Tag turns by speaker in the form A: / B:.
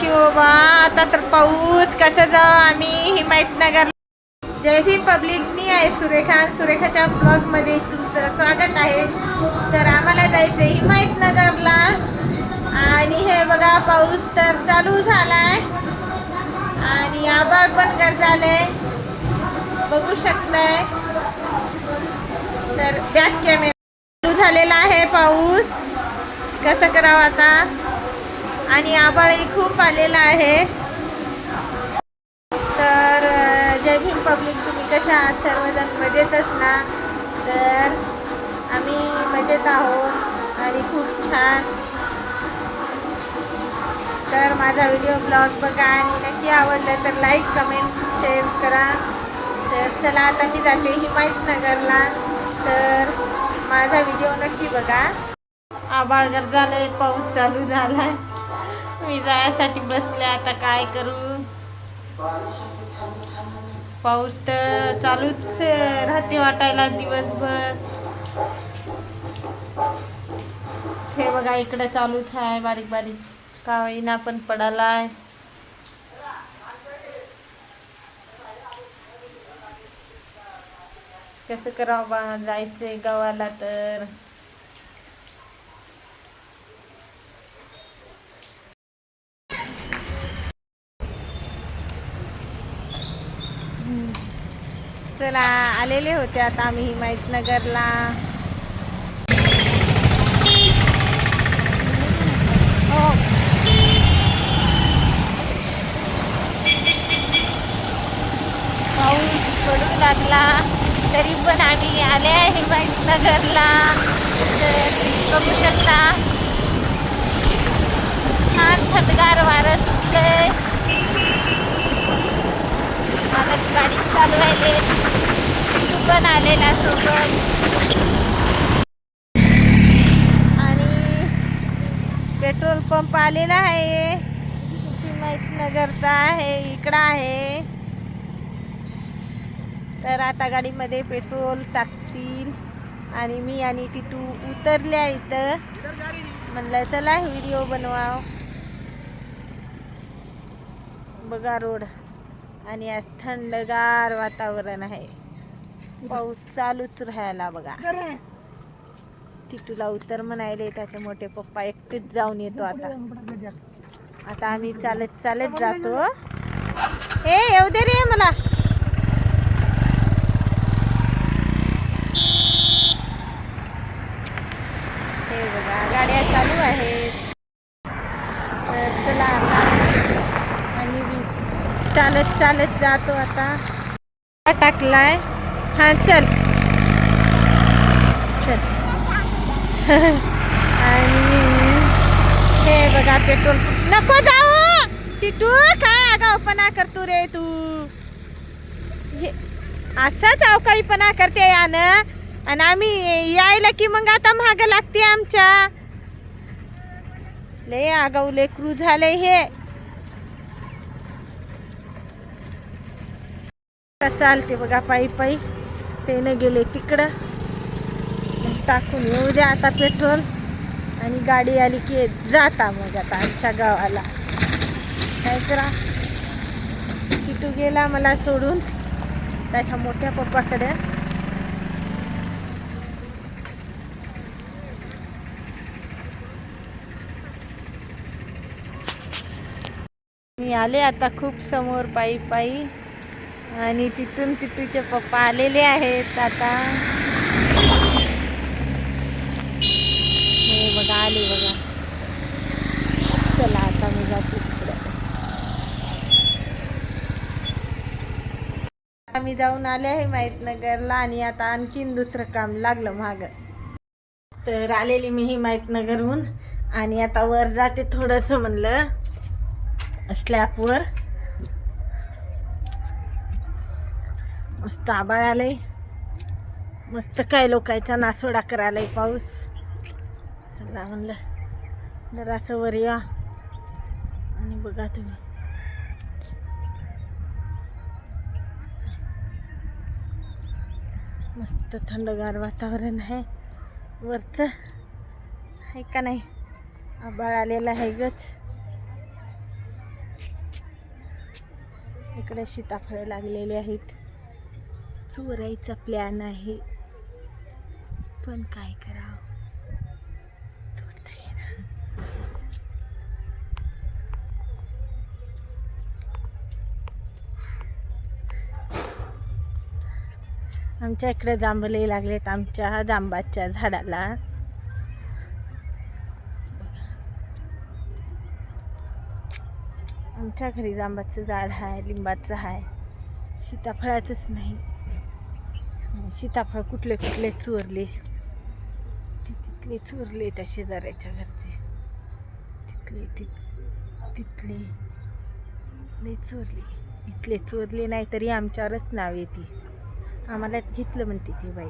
A: की बाबा आता तर पाऊस. कसं जाऊ आम्ही? हिमायतनगर जयधी पब्लिक. मी आहे सुरेखा सुरेखाच्या ब्लॉगमध्ये तुमचं स्वागत आहे. तर आम्हाला जायचं आहे हिमायतनगरला. आणि हे बघा पाऊस तर चालू झालाय. आणि आभाळ पण कर झालंय बघू शकताय. तर बॅक कॅमेरा चालू झालेला आहे पाऊस. कसं करावं आता? आणि आभाळही खूप आलेला आहे. तर जय भीम पब्लिक तुम्ही कशा आहात? सर्वजण मजेतच ना? तर आम्ही मजेत आहोत आणि खूप छान. तर माझा व्हिडिओ ब्लॉग बघा आणि नक्की आवडलं तर लाईक कमेंट शेअर करा. तर चला आता मी जाते हिमायतनगरला. तर माझा व्हिडिओ नक्की बघा. आबाळगर झालं पाऊस चालू झालाय. मी जायसाठी बसले आता काय करू? पाऊस तर चालूच राहते वाटायला दिवसभर. हे बघा इकडे चालूच आहे बारीक बारीक. का होईना पण पडालाय. कसं करावं बा जायचंय गावाला तर. चला आलेले होते आता आम्ही हिमायतनगरला. हो. पाऊस पडू लागला तरी पण आम्ही आले आहे हिमायतनगरला. बघू शकता. छान थंडगार वारं सुटलंय मला गाडी चालवायले तू पण आलेला सोबत. आणि पेट्रोल पंप आलेला आहे. हिमायतनगरचा आहे इकडं आहे. तर आता गाडीमध्ये पेट्रोल टाकतील. आणि मी आणि टिटू उतरल्या इथं. म्हणलं चला व्हिडिओ बनवाव. बघा रोड. आणि आज थंडगार वातावरण आहे. पाऊस चालूच राहायला बघा. टिटूला उतर म्हणायले त्याचे मोठे पप्पा एकटेच जाऊन येतो आता. आता आम्ही चालत चालत जातो. ए येऊ दे रे मला. हे बघा गाड्या चालू आहेत. तर चला आता. चालत चालत जातो आता. टाकलाय. हां चल. चल. आणि हे बघा पेट्रोल नको जाऊ. टिटू काय आगाऊपणा करतो रे तू? हे असाच अवकाळीपणा करते यानं. आणि आम्ही यायला की मग आता महाग लागते आमच्या. लय आगाऊ लेकरू झाले हे. चालते बघा पायी पायी. त्यानं गेले तिकडं. टाकून येऊ द्या आता पेट्रोल. आणि गाडी आली की जाता मग आता आमच्या गावाला. काय करा? किटू गेला मला सोडून. त्याच्या मोठ्या पप्पाकडे. मी आले आता खूप समोर पायी पायी. आणि तिथून टिटूचे पप्पा आलेले आहेत आता. हे बघा आले बघा. चला आता मी जाते तिकडे. आम्ही जाऊन आले आहे माहितनगरला आणि आता आणखीन दुसरं काम लागलं माग. तर आलेली मी ही माहितनगरहून आणि आता वर जाते थोडंसं म्हणलं. स्लॅपवर मस्त आबाळ आलंय. मस्त काय लोकायचा नासोडा करायलाय पाऊस. चला म्हणलं जरासं वर या. आणि बघा तुम्ही. मस्त थंडगार वातावरण आहे. वरचं आहे का नाही? आबाळ आलेलं आहे गच इकडे सीताफळे लागलेले आहेत. चोरायचा प्लॅन आहे. पण काय करावं? आमच्या इकडे जांभळे लागलेत आमच्या जांबाच्या झाडाला. आमच्या घरी जांबाचं झाड आहे लिंबाचं आहे. सीताफळाचंच नाही. सीताफळ कुठले कुठले चोरले? ते तिथले चोरले त्या शेजाऱ्याच्या घरचे. तिथले ति तिथले. लय चोरले. इथले चोरले नाही तरी आमच्यावरच नाव येते. आम्हालाच घेतलं म्हणते ती बाई.